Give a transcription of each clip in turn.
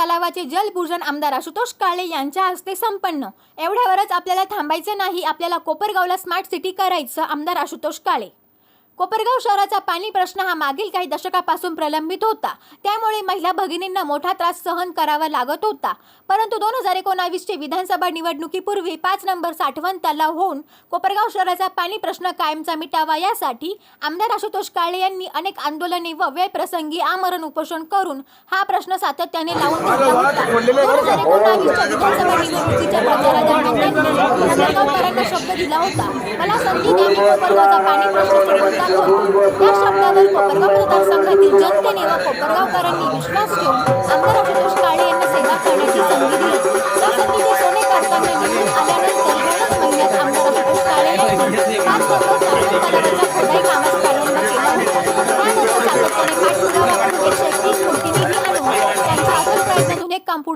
तलावाचे जलभूषण आमदार आशुतोष काळे यांच्या हस्ते संपन्न. एवढ्यावरच आपल्याला थांबायचं नाही आपल्याला कोपरगावला स्मार्ट सिटी करायचं आमदार आशुतोष काळे. कोपरगाव शहराचा पाणी प्रश्न हा मागील काही दशकापासून प्रलंबित होता. त्यामुळे महिला भगिनींना मोठा त्रास सहन करावा लागत होता. परंतु दोन हजार एकोणावीसचे विधानसभा निवडणुकीपूर्वी पाच नंबर साठवण तलाव होऊन कोपरगाव शहराचा पाणी प्रश्न कायमचा मिटावा यासाठी आमदार आशुतोष काळे यांनी अनेक आंदोलने व वेळप्रसंगी आमरण उपोषण करून हा प्रश्न सातत्याने लावून धरला होता. दोन हजार एकोणावीसच्या विधानसभा निवडणुकीच्या प्रचारादरम्यान त्यांनी कोपरगावकरांना शब्द दिला होता. मला संधी द्या मी कोपरगावचा पाणी प्रश्न सोडवून दाखवतो त्या शब्दावर कोपरगाव मतदारसंघातील जनतेने व कोपरगावकरांनी विश्वास ठेवून आमदार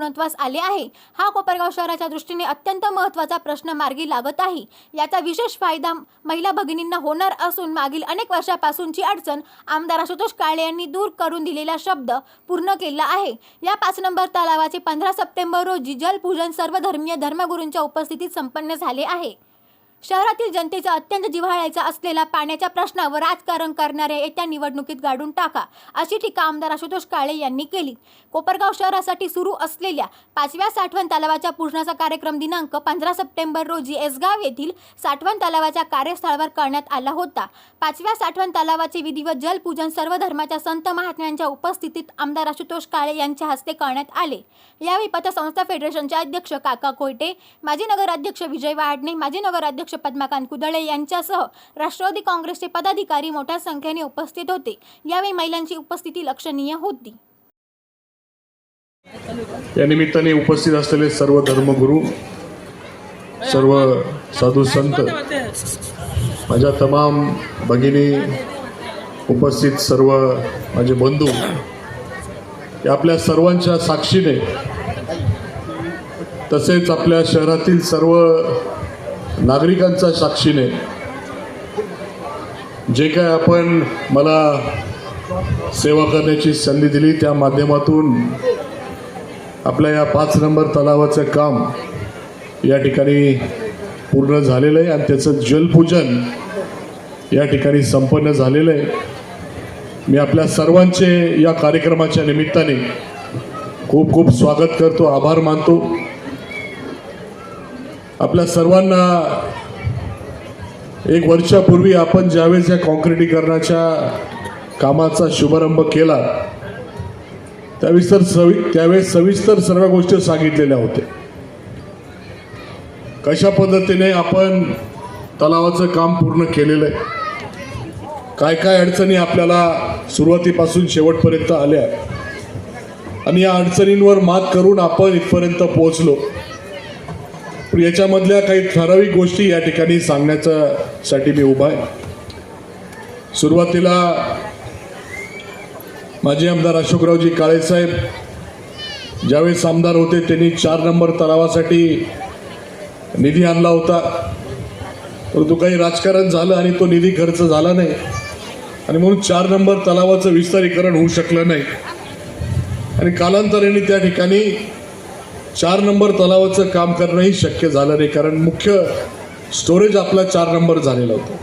पूर्णत्वास आले आहे. हा कोपरगाव शहराच्या दृष्टीने अत्यंत महत्त्वाचा प्रश्न मार्गी लागत आहे. याचा विशेष फायदा महिला भगिनींना होणार असून मागील अनेक वर्षापासूनची अडचण आमदार आशुतोष काळे यांनी दूर करून दिलेला शब्द पूर्ण केला आहे. या पाच नंबर तलावाचे पंधरा सप्टेंबर रोजी जलपूजन सर्व धर्मीय धर्मगुरूंच्या उपस्थितीत संपन्न झाले आहे. शहरातील जनतेचा अत्यंत जिव्हाळ्याचा असलेला पाण्याच्या प्रश्नावर राजकारण करणाऱ्या येत्या निवडणुकीत गाडून टाका अशी टीका आमदार आशुतोष काळे यांनी केली. कोपरगाव शहरासाठी सुरू असलेल्या पाचव्या साठवण तलावाच्या पूजनाचा कार्यक्रम दिनांक पंधरा सप्टेंबर रोजी एसगाव येथील साठवण तलावाच्या कार्यस्थळावर करण्यात आला होता. पाचव्या साठवण तलावाचे विधिवत जलपूजन सर्व धर्माच्या संत महात्म्यांच्या उपस्थितीत आमदार आशुतोष काळे यांच्या हस्ते करण्यात आले. यावेळी पतसंस्था फेडरेशनचे अध्यक्ष काका कोयटे माजी नगराध्यक्ष विजय वाडणे माजी नगराध्यक्ष पद्माकांत कुदळे यांच्यासह राष्ट्रवादी काँग्रेसचे पदाधिकारी मोठ्या संख्येने उपस्थित होते. यावेळी महिलांची उपस्थिती लक्षणीय होती. या निमित्ताने उपस्थित असलेले सर्व धर्मगुरू सर्व साधू संत माझ्या तमाम भगिनी उपस्थित सर्व माझे बंधू या आपल्या सर्वांच्या साक्षीने तसेच आपल्या शहरातील सर्व नागरिकांच्या साक्षीने जे काय आपण मला सेवा करण्याची संधी दिली त्या माध्यमातून आपल्या या पाच नंबर तलावाचं काम या ठिकाणी पूर्ण झालेलं आहे आणि त्याचं जलपूजन या ठिकाणी संपन्न झालेलं आहे. मी आपल्या सर्वांचे या कार्यक्रमाच्या निमित्ताने खूप खूप स्वागत करतो आभार मानतो. आपल्या सर्वांना एक वर्षापूर्वी आपण ज्यावेळेस या कॉन्क्रिटीकरणाच्या कामाचा शुभारंभ केला त्यावेळेस तर सवि त्यावेळेस सविस्तर सर्व गोष्टी सांगितलेल्या होत्या. कशा पद्धतीने आपण तलावाचं काम पूर्ण केलेलं आहे? काय काय अडचणी आपल्याला सुरुवातीपासून शेवटपर्यंत आल्या? आणि या अडचणींवर मात करून आपण इथपर्यंत पोहोचलो. याच्यामधल्या काही ठराविक गोष्टी या ठिकाणी सांगण्याच्यासाठी मी उभा आहे. सुरुवातीला माजी आमदार अशोकरावजी काळेसाहेब ज्यावेळेस आमदार होते त्यांनी चार नंबर तलावासाठी निधी आणला होता. परंतु काही राजकारण झालं आणि तो निधी खर्च झाला नाही. आणि म्हणून चार नंबर तलावाचं विस्तारीकरण होऊ शकलं नाही. आणि कालांतराने त्या ठिकाणी चार नंबर तलावाचं काम करणंही शक्य झालं नाही कारण मुख्य स्टोरेज आपला चार नंबर झालेला होता.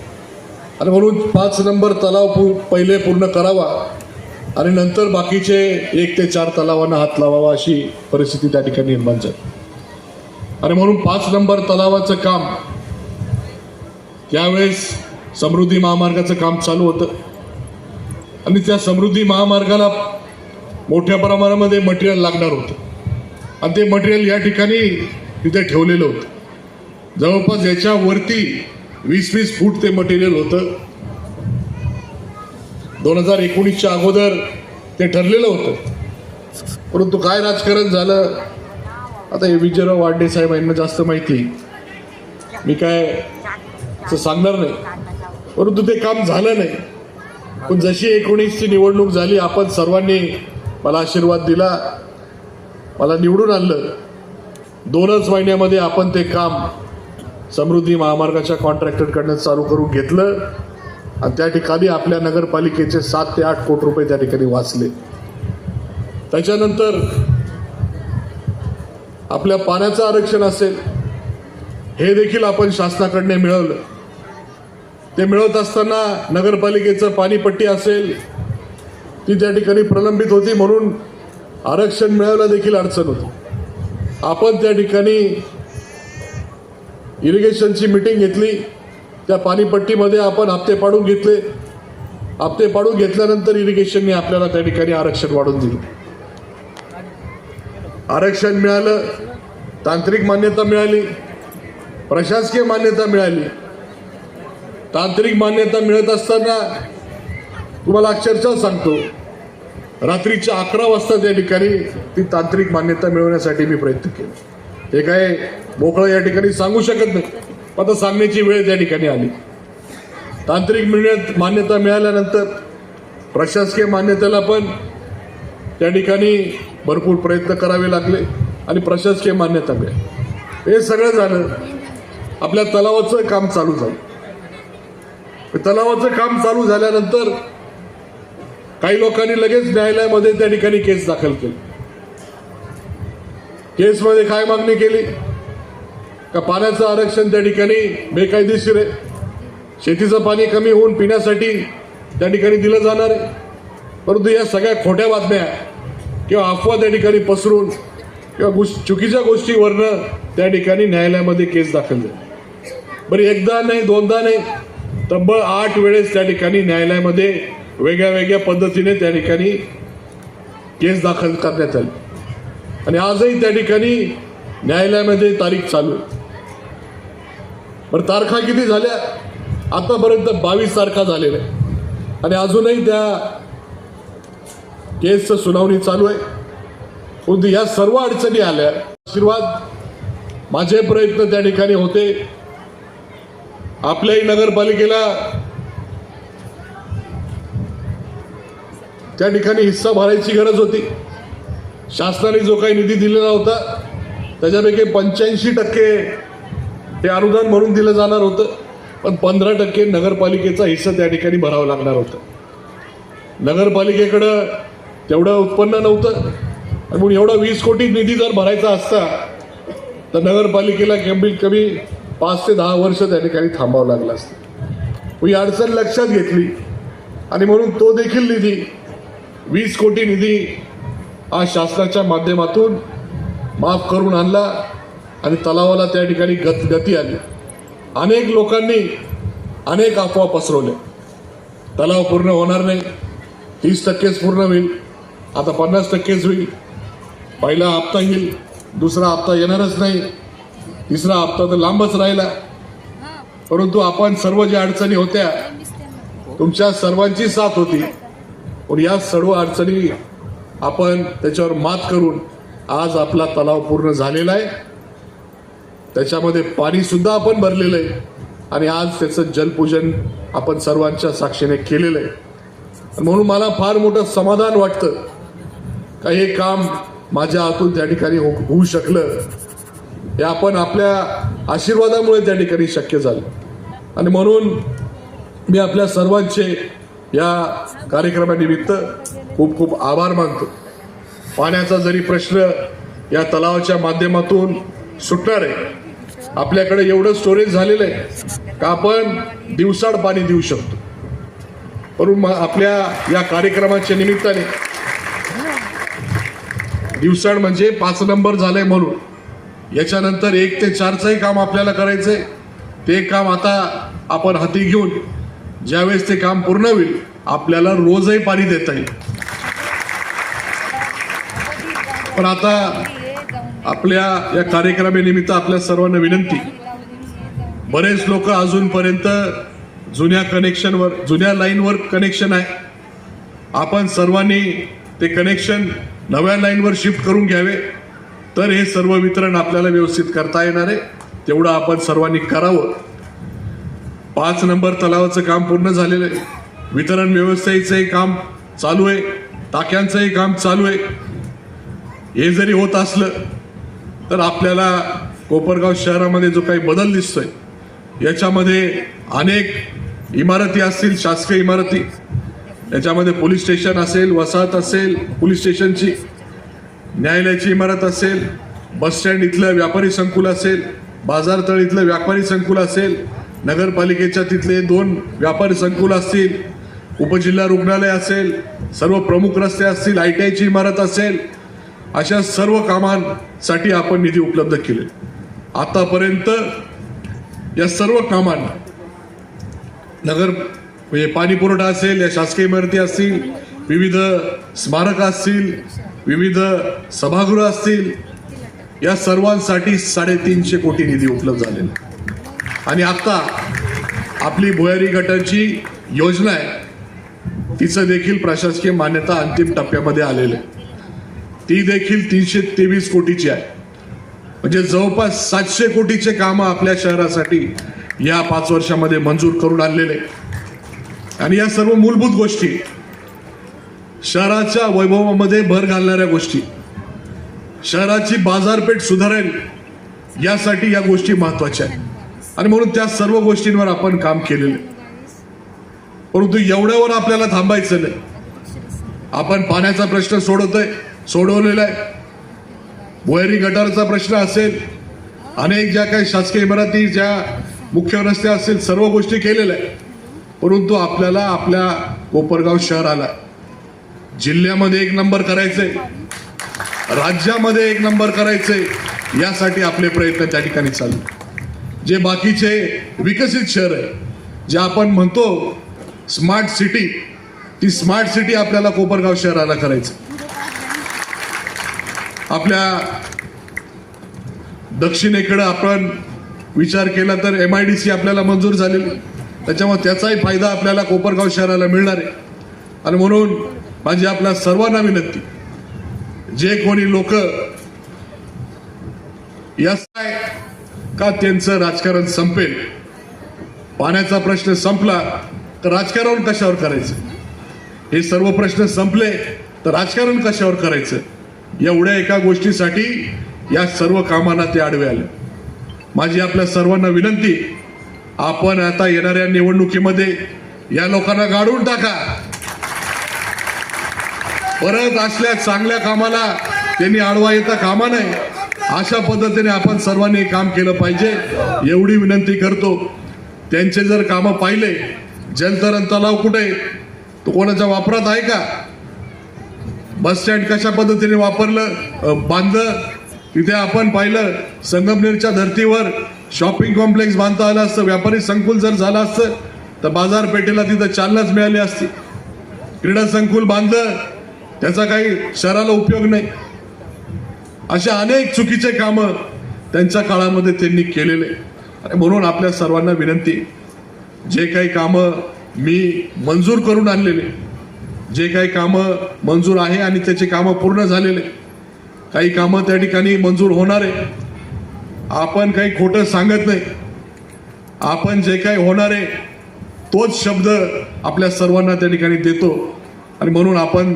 आणि म्हणून पाच नंबर तलाव पू पहिले पूर्ण करावा आणि नंतर बाकीचे एक ते चार तलावांना हात लावावा अशी परिस्थिती त्या ठिकाणी निर्माण झाली. आणि म्हणून पाच नंबर तलावाचं काम त्यावेळेस समृद्धी महामार्गाचं काम चालू होतं. आणि त्या समृद्धी महामार्गाला मोठ्या प्रमाणामध्ये मटेरियल लागणार होतं. आणि ते मटेरियल या ठिकाणी तिथे ठेवलेलं होतं. जवळपास याच्यावरती वीस वीस फूट ते मटेरियल होतं. दोन हजार एकोणीसच्या अगोदर ते ठरलेलं होतं. परंतु काय राजकारण झालं? आता हे विजयराव वाडे साहेब यांना जास्त माहिती मी काय असं सांगणार नाही. परंतु ते काम झालं नाही. पण जशी एकोणीसची निवडणूक झाली आपण सर्वांनी मला आशीर्वाद दिला. मला निवडून आणलं. दोनच महिन्यामध्ये आपण ते काम समृद्धी महामार्गाच्या कॉन्ट्रॅक्टरकडनं चालू करून घेतलं आणि त्या ठिकाणी आपल्या नगरपालिकेचे सात ते आठ कोटी रुपये त्या ठिकाणी वाचले. त्याच्यानंतर आपल्या पाण्याचं आरक्षण असेल हे देखील आपण शासनाकडने मिळवलं. ते मिळवत असताना नगरपालिकेचं पाणीपट्टी असेल ती त्या ठिकाणी प्रलंबित होती म्हणून आरक्षण मिळायला देखील अडचण होती. आपण त्या ठिकाणी इरिगेशनची मिटिंग घेतली. त्या पाणीपट्टीमध्ये आपण हप्ते पाडून घेतले. हप्ते पाडून घेतल्यानंतर इरिगेशनने आपल्याला त्या ठिकाणी आरक्षण वाढून दिलं. आरक्षण मिळालं तांत्रिक मान्यता मिळाली प्रशासकीय मान्यता मिळाली. तांत्रिक मान्यता मिळत असताना तुम्हाला अक्षरशः सांगतो रात्रीच्या अकरा वाजता त्या ठिकाणी ती तांत्रिक मान्यता मिळवण्यासाठी मी प्रयत्न केले. हे काय मोकळं या ठिकाणी सांगू शकत नाही. आता सांगण्याची वेळ त्या ठिकाणी आली. तांत्रिक मिळण्यात मान्यता मिळाल्यानंतर प्रशासकीय मान्यतेला पण त्या ठिकाणी भरपूर प्रयत्न करावे लागले आणि प्रशासकीय मान्यता मिळाली. हे सगळं झालं. आपल्या तलावाचं काम चालू झालं. तलावाचं काम चालू झाल्यानंतर काही लोकांनी लगेच न्यायालयामध्ये त्या ठिकाणी केस दाखल केली. केसमध्ये काय मागणी केली? का पाण्याचं आरक्षण त्या ठिकाणी बेकायदेशीर आहे? शेतीचं पाणी कमी होऊन पिण्यासाठी त्या ठिकाणी दिलं जाणार आहे? परंतु या सगळ्या खोट्या बातम्या किंवा अफवा त्या ठिकाणी पसरून किंवा गोष्ट चुकीच्या गोष्टीवरनं त्या ठिकाणी न्यायालयामध्ये केस दाखल झाली. बरं एकदा नाही दोनदा नाही तब्बल आठ वेळेस त्या ठिकाणी न्यायालयामध्ये वेगळ्या वेगळ्या पद्धतीने त्या ठिकाणी केस दाखल करण्यात आली. आणि आजही त्या ठिकाणी न्यायालयामध्ये तारीख चालू आहे. बरं तारखा किती झाल्या? आतापर्यंत बावीस तारखा झालेल्या आणि अजूनही त्या केसचं सुनावणी चालू आहे. परंतु या सर्व अडचणी आल्या. आशीर्वाद माझे प्रयत्न त्या ठिकाणी होते. आपल्याही नगरपालिकेला त्या ठिकाणी हिस्सा भरायची गरज होती. शासनाने जो काही निधी दिलेला होता त्याच्यापैकी पंच्याऐंशी टक्के हे अनुदान म्हणून दिलं जाणार होतं. पण पंधरा टक्के नगरपालिकेचा हिस्सा त्या ठिकाणी भरावा लागणार होता. नगरपालिकेकडं तेवढं उत्पन्न नव्हतं. आणि म्हणून एवढा वीस कोटी निधी जर भरायचा असता तर नगरपालिकेला कमीत कमी पाच ते दहा वर्ष त्या ठिकाणी थांबावं लागलं असतं. ही अडचण लक्षात घेतली. आणि म्हणून तो देखील निधी वीस कोटी निधी हा शासनाच्या माध्यमातून माफ करून आणला आणि तलावाला त्या ठिकाणी गत गती आली. अनेक लोकांनी अनेक अफवा पसरवल्या. तलाव पूर्ण होणार नाही. तीस टक्केच पूर्ण होईल. आता पन्नास टक्केच होईल. पहिला हप्ता येईल. दुसरा हप्ता येणारच नाही. तिसरा हप्ता तर लांबच राहिला. परंतु आपण सर्व ज्या अडचणी होत्या तुमच्या सर्वांची साथ होती. पण या सर्व अडचणी आपण त्याच्यावर मात करून आज आपला तलाव पूर्ण झालेला आहे. त्याच्यामध्ये पाणीसुद्धा आपण भरलेलं आहे. आणि आज त्याचं जलपूजन आपण सर्वांच्या साक्षीने केलेलं आहे. म्हणून मला फार मोठं समाधान वाटतं का हे काम माझ्या हातून त्या ठिकाणी हो होऊ शकलं. हे आपण आपल्या आशीर्वादामुळे त्या ठिकाणी शक्य झालं. आणि म्हणून मी आपल्या सर्वांचे या कार्यक्रमानिमित्त खूप खूप आभार मानतो. पाण्याचा जरी प्रश्न या तलावाच्या माध्यमातून सुटणार आहे आपल्याकडे एवढं स्टोरेज झालेलं आहे का आपण दिवसाड पाणी देऊ शकतो? म्हणून मग आपल्या या कार्यक्रमाच्या निमित्ताने दिवसाड म्हणजे पाच नंबर झालंय म्हणून. याच्यानंतर एक ते चारचंही काम आपल्याला करायचंय. ते काम आता आपण हाती घेऊन ज्यावेळेस ते काम पूर्ण होईल आपल्याला रोजही पाणी देता येईल. पण आता आपल्या या कार्यक्रमानिमित्त आपल्या सर्वांना विनंती. बरेच लोक अजूनपर्यंत जुन्या कनेक्शनवर जुन्या लाईनवर कनेक्शन आहे. आपण सर्वांनी ते कनेक्शन नव्या लाईनवर शिफ्ट करून घ्यावे. तर हे सर्व वितरण आपल्याला व्यवस्थित करता येणार आहे. तेवढं आपण सर्वांनी करावं. पाच नंबर तलावाचं काम पूर्ण झालेलं आहे. वितरण व्यवस्थेचंही काम चालू आहे. टाक्यांचंही काम चालू आहे. हे जरी होत असलं तर आपल्याला कोपरगाव शहरामध्ये जो काही बदल दिसतोय याच्यामध्ये अनेक इमारती असतील शासकीय इमारती. याच्यामध्ये पोलीस स्टेशन असेल वसाहत असेल पोलीस स्टेशनची न्यायालयाची इमारत असेल बसस्टँड इथलं व्यापारी संकुल असेल बाजारतळ इथलं व्यापारी संकुल असेल नगरपालिकेच्या तिथले दोन व्यापारी संकुल असतील उपजिल्हा रुग्णालय असेल सर्व प्रमुख रस्ते असतील आय टी आयची इमारत असेल अशा सर्व कामांसाठी आपण निधी उपलब्ध केले आतापर्यंत या सर्व कामांना नगर म्हणजे पाणी पुरवठा असेल या शासकीय इमारती असतील विविध स्मारक असतील विविध सभागृह असतील या सर्वांसाठी साडेतीनशे कोटी निधी उपलब्ध झालेला आहे. आणि आत्ता आपली भुयारी गटाची योजना आहे. तिचं देखील प्रशासकीय मान्यता अंतिम टप्प्यामध्ये आलेलं आहे. ती देखील तीनशे तेवीस कोटीची आहे. म्हणजे जवळपास सातशे कोटीचे कामं आपल्या शहरासाठी या पाच वर्षामध्ये मंजूर करून आणलेले आणि या सर्व मूलभूत गोष्टी शहराच्या वैभवामध्ये भर घालणाऱ्या गोष्टी शहराची बाजारपेठ सुधारेल यासाठी या गोष्टी महत्त्वाच्या आहेत. आणि म्हणून त्या सर्व गोष्टींवर आपण काम केलेलं आहे. परंतु एवढ्यावर आपल्याला थांबायचं नाही. आपण पाण्याचा प्रश्न सोडवतोय सोडवलेला आहे. भुयारी गटारचा प्रश्न असेल अनेक ज्या काही शासकीय इमारती ज्या मुख्य रस्ते असतील सर्व गोष्टी केलेल्या आहे परंतु आपल्याला आपल्या कोपरगाव शहराला जिल्ह्यामध्ये एक नंबर करायचंय राज्यामध्ये एक नंबर करायचंय यासाठी आपले प्रयत्न त्या ठिकाणी चालू जे बाकीचे विकसित शहर आहे जे आपण म्हणतो स्मार्ट सिटी ती स्मार्ट सिटी आपल्याला कोपरगाव शहराला करायचं. आपल्या दक्षिणेकडं आपण विचार केला तर एम आय डी सी आपल्याला मंजूर झालेली त्याच्यामुळे त्याचाही फायदा आपल्याला कोपरगाव शहराला मिळणार आहे. आणि म्हणून माझी आपल्या सर्वांना विनंती जे कोणी लोक या का त्यांचं राजकारण संपेल? पाण्याचा प्रश्न संपला तर राजकारण कशावर करायचं? हे सर्व प्रश्न संपले तर राजकारण कशावर करायचं? एवढ्या एका गोष्टीसाठी या सर्व कामांना ते आडवे आले. माझी आपल्या सर्वांना विनंती आपण आता येणाऱ्या निवडणुकीमध्ये या लोकांना गाडून टाका. परत असल्या चांगल्या कामाला त्यांनी आडवा येता कामा नये. अशा पद्धतीने आपण सर्वांनी काम केलं पाहिजे. एवढी विनंती करतो. त्यांचे जर कामं पाहिले जलतरण तलाव कुठे तो कोणाच्या वापरात आहे का? बस स्टँड कशा पद्धतीने वापरलं? बांधलं? तिथे आपण पाहिलं संगमनेरच्या धर्तीवर शॉपिंग कॉम्प्लेक्स बांधता आलं असतं व्यापारी संकुल जर झालं असतं तर बाजारपेठेला तिथं चालनाच मिळाली असती. क्रीडा संकुल बांधलं त्याचा काही शहराला उपयोग नाही. अशा अनेक चुकीचे कामं त्यांच्या काळामध्ये त्यांनी केलेले. म्हणून आपल्या सर्वांना विनंती जे काही कामं मी मंजूर करून आणलेले जे काही कामं मंजूर आहे आणि त्याचे कामं पूर्ण झालेले काही कामं त्या ठिकाणी मंजूर होणार आहे आपण काही खोटं सांगत नाही. आपण जे काही होणार आहे तोच शब्द आपल्या सर्वांना त्या ठिकाणी देतो. आणि म्हणून आपण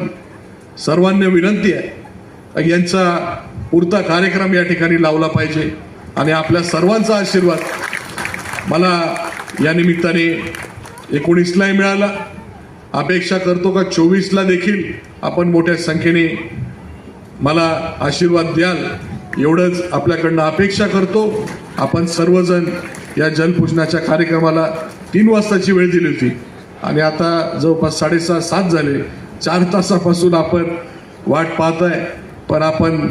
सर्वांना विनंती आहे यांचा पुरता कार्यक्रम या ठिकाणी लावला पाहिजे. आणि आपल्या सर्वांचा आशीर्वाद. मला या निमित्ताने एकोणीसलाही मिळाला. अपेक्षा करतो का चोवीसला देखील आपण मोठ्या संख्येने मला आशीर्वाद द्याल. एवढंच आपल्याकडनं अपेक्षा करतो. आपण सर्वजण या जलपूजनाच्या कार्यक्रमाला तीन वाजताची वेळ दिली होती. आणि आता जवळपास साडेसहा सात झाले. चार तासापासून आपण वाट पाहत आहे पण आपण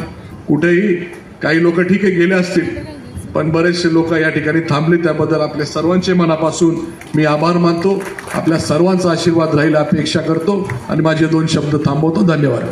कुठेही काही लोक ठीक आहे गेले असतील. पण बरेचसे लोक या ठिकाणी थांबले. त्याबद्दल आपल्या सर्वांचे मनापासून मी आभार मानतो. आपल्या सर्वांचा आशीर्वाद राहील अपेक्षा करतो. आणि माझे दोन शब्द थांबवतो. धन्यवाद.